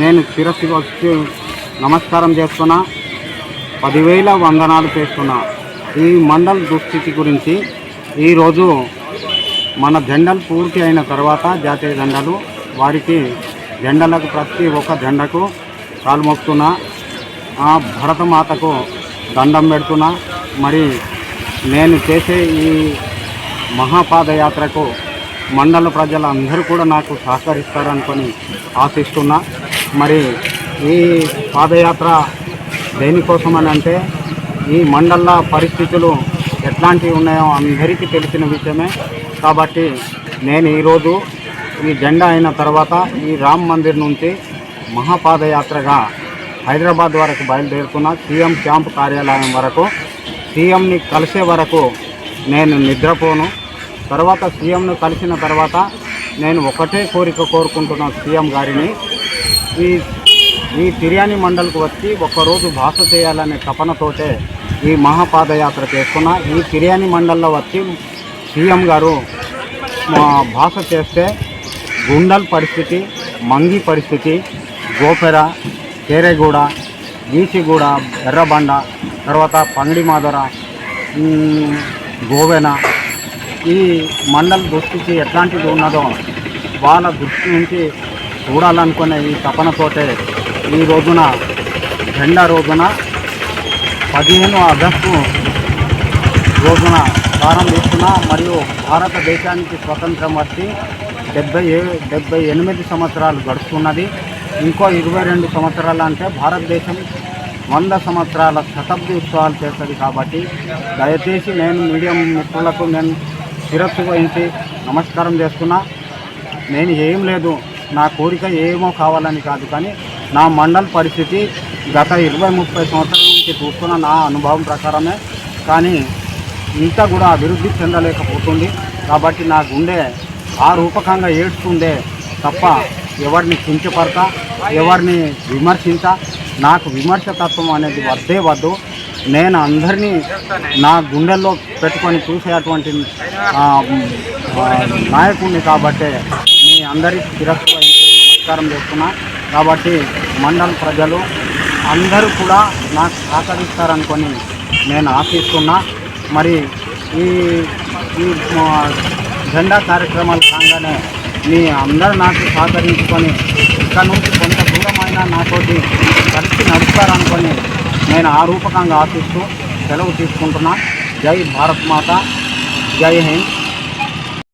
నేను శిరస్సు వచ్చి నమస్కారం చేస్తున్నా. పదివేల వందనాలు చేస్తున్నా. ఈ మండల్ దుస్థితి గురించి ఈరోజు మన జెండలు పూర్తి అయిన తర్వాత జాతీయ జెండలు వారికి జెండలకు ప్రతి ఒక్క జెండకు కాలు మొక్కుతున్నా ఆ భరతమాతకు దండం పెడుతున్నా. మరి నేను చేసే ఈ మహాపాదయాత్రకు మండల ప్రజలందరూ కూడా నాకు సహకరిస్తారనుకొని ఆశిస్తున్నా. మరి ఈ పాదయాత్ర దేనికోసం అని అంటే ఈ మండల పరిస్థితులు ఎట్లాంటివి ఉన్నాయో అందరికీ తెలిసిన విషయమే. కాబట్టి నేను ఈరోజు ఈ జెండా అయిన తర్వాత ఈ రామ్ మందిర్ నుంచి మహాపాదయాత్రగా హైదరాబాద్ వరకు బయలుదేరుతున్న సీఎం క్యాంప్ కార్యాలయం వరకు. సీఎంని కలిసే వరకు నేను నిద్రపోను. తర్వాత సీఎంను కలిసిన తర్వాత నేను ఒకటే కోరిక కోరుకుంటున్నాను సీఎం గారిని. ఈ ఈ తిర్యాని మండల్కు వచ్చి ఒక్కరోజు భాష చేయాలనే తపనతోటే ఈ మహాపాదయాత్ర చేసుకున్న ఈ తిర్యాని మండల్లో వచ్చి సీఎం గారు భాష చేస్తే గుండల్ పరిస్థితి మంగి పరిస్థితి గోపెర కేరేగూడ గీసిగూడ ఎర్రబండ తర్వాత పంగడి మాదర గోవెన ఈ మండల దృష్టికి ఎట్లాంటిది ఉన్నదో వాళ్ళ దృష్టి నుంచి చూడాలనుకునే ఈ తపనతోటే ఈ రోజున జెండా రోజున పదిహేను ఆగస్టు రోజున ప్రారంభిస్తున్న మరియు భారతదేశానికి స్వతంత్రం వచ్చి డెబ్బై ఏ డెబ్బై ఎనిమిది సంవత్సరాలు గడుస్తున్నది. ఇంకో ఇరవై రెండు సంవత్సరాలు అంటే భారతదేశం వంద సంవత్సరాల శతాబ్ది ఉత్సవాలు చేస్తుంది కాబట్టి దయచేసి నేను మీడియం మిత్రులకు నేను శిరస్సు వహించి నమస్కారం చేస్తున్నా. నేను ఏం లేదు నా కోరిక ఏమో కావాలని కాదు కానీ నా మండల్ పరిస్థితి గత ఇరవై ముప్పై సంవత్సరాల నుంచి చూస్తున్న నా అనుభవం ప్రకారమే. కానీ ఇంత కూడా అభివృద్ధి చెందలేకపోతుంది. కాబట్టి నా గుండె ఆ రూపకంగా ఏడుస్తుందే తప్ప ఎవరిని కించపడతా ఎవరిని విమర్శించ? నాకు విమర్శ తత్వం అనేది వద్దే వద్దు. నేను అందరినీ నా గుండెల్లో పెట్టుకొని చూసేటువంటి నాయకుడిని కాబట్టి మీ అందరికీ శిరస్సు నమస్కారం చేస్తున్నా. కాబట్టి మండల ప్రజలు అందరూ కూడా నాకు సహకరిస్తారనుకొని నేను ఆశిస్తున్నా. మరి ఈ ఈ జెండా కార్యక్రమాలు కాగానే మీ అందరూ నాకు సహకరించుకొని ఇక్కడ నుంచి కొంత దూరమైనా నాతోటి కలిసి నడుస్తారనుకొని నేను ఆ రూపకంగా ఆశిస్తూ సెలవు తీసుకుంటున్నా. జై భారత్ మాత జై హింద్.